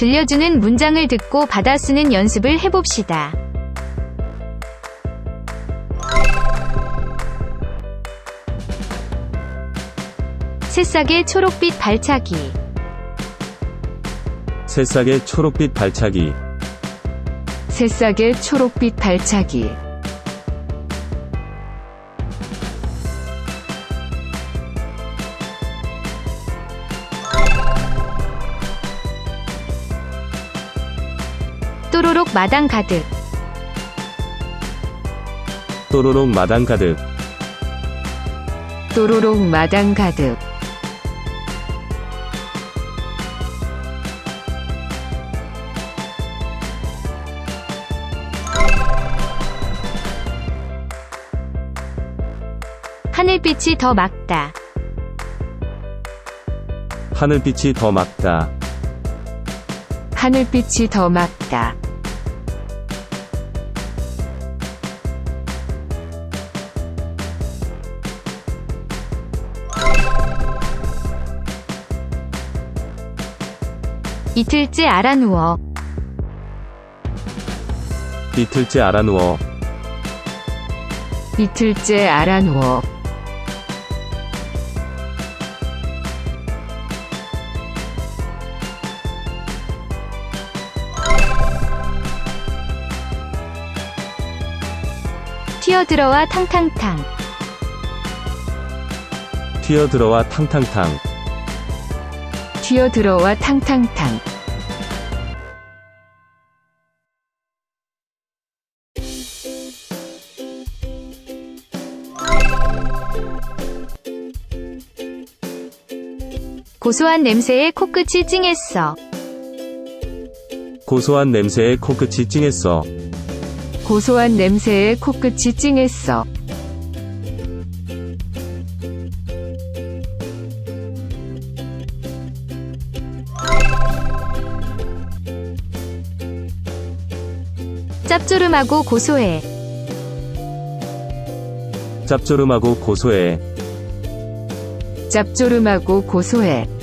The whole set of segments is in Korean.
들려주는 문장을 듣고 받아 쓰는 연습을 해봅시다. 새싹의 초록빛 발차기. 새싹의 초록빛 발차기. 새싹의 초록빛 발차기. 또로록 마당 가득. 또로록 마당 가득. 또로록 마당 가득. 하늘빛이 더 맑다. 하늘빛이 더 맑다. 하늘빛이 더 맑다. 이틀째 알아 누워 이틀째 알아 누워. 이틀째 알아 누워 튀어들어와 탕탕탕 튀어들어와 탕탕탕. 튀어들어와 탕탕탕 고소한 냄새에 코끝이 찡했어. 고소한 냄새에 코끝이 찡했어. 고소한 냄새에 코끝이 찡했어. 짭조름하고 고소해. 짭조름하고 고소해. 짭조름하고 고소해.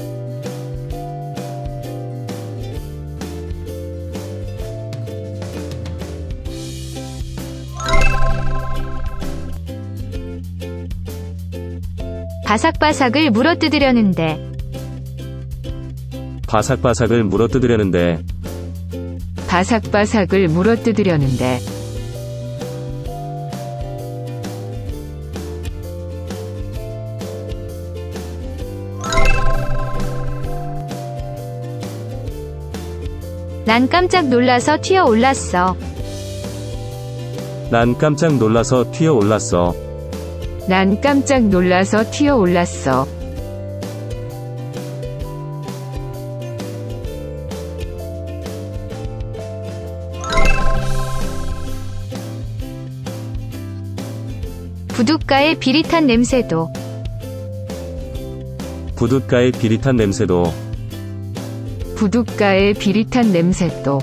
바삭바삭을 물어뜯으려는데 바삭바삭을 물어뜯으려는데 바삭바삭을 물어뜯으려는데 난 깜짝 놀라서 튀어 올랐어. 난 깜짝 놀라서 튀어 올랐어. 난 깜짝 놀라서 튀어 올랐어. 부둣가의 비릿한 냄새도. 부둣가의 비릿한 냄새도. 부둣가의 비릿한 냄새도